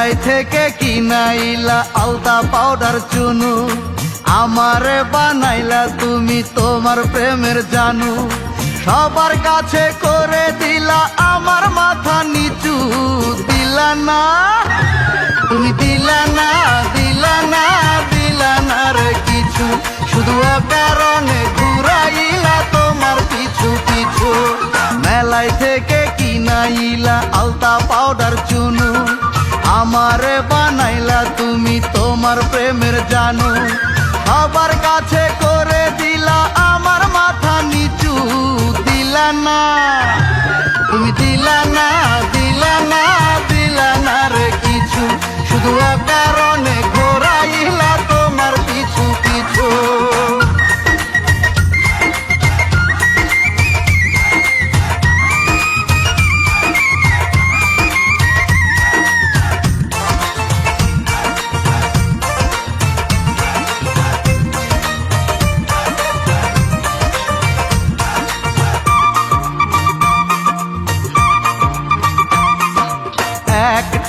মেলাই থেকে কিনাইলা আলতা পাউডার চুনু? আমারে বানাইলা তুমি তোমার প্রেমের জানু। সবার কাছে করে দিলা আমার মাথা নিচু। আমারে বানাইলা তুমি তোমার প্রেমের জানু। আবার কাছে করে দিলা, আমার মাথা নিচু, দিলা না।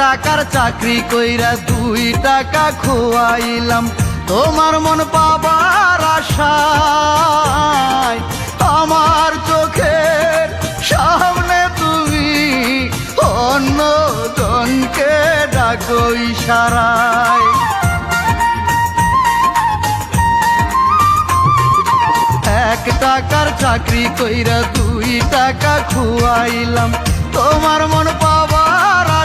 টাকার চাকরি কইরা দুই টাকা খোয়াইলাম। তোমার মন পাবার আশায়, আমার চোখের সামনে তুমি অন্য জনকে ডাকো ইশারায়। এক টাকার চাকরি কইরা দুই টাকা খুয়াইলাম। তোমার মন পাবার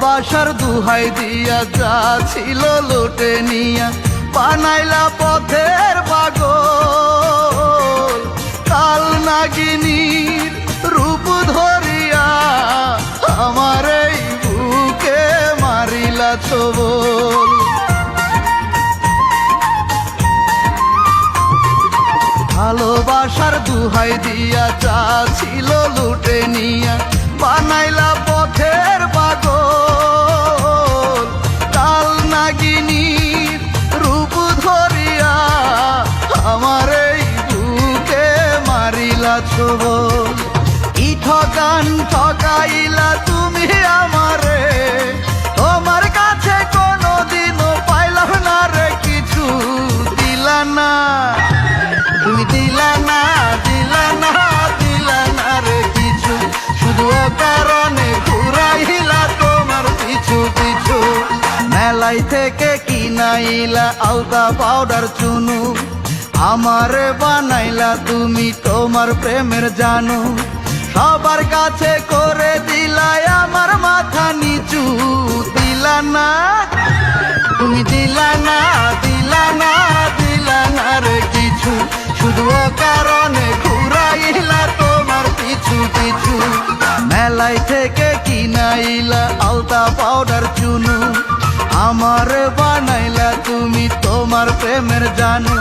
ভালোবাসার দুহাই দিয়া যা ছিল লোটে নিয়া, বানাইলা পথের পাগল। কাল নাগিনীর রূপ ধরিয়া আমার এই বুকে মারিলা ছবল। ভালোবাসার দুহাই দিয়া চা ছিল লুটে নিয়া ছবল কি ঠকান ঠকাইলা তুমি আমারে। তোমার কাছে কোনোদিনও পাইলাম না রে কিছু। দিলা না, তুমি দিলা না দিলা না দিলা না রে কিছু। শুধু কারণে ঘুরাইলা তোমার পিছু পিছু। মেলাই থেকে কিনাইলা আলতা পাউডার চুনু। আমারে বানাইলা তুমি তোমার প্রেমের জানু। সবার কাছে করে দিলাই আমার মাথা নিচু। দিলা না, তুমি দিলা না দিলা না দিলা না রে কিছু। শুধু কারণে ঘুরাইলা তোমার পিছু পিছু। মেলাই থেকে কিনাইলা আলতা পাউডার চুনু। আমার বানাইলা তুমি তোমার প্রেমের জানু।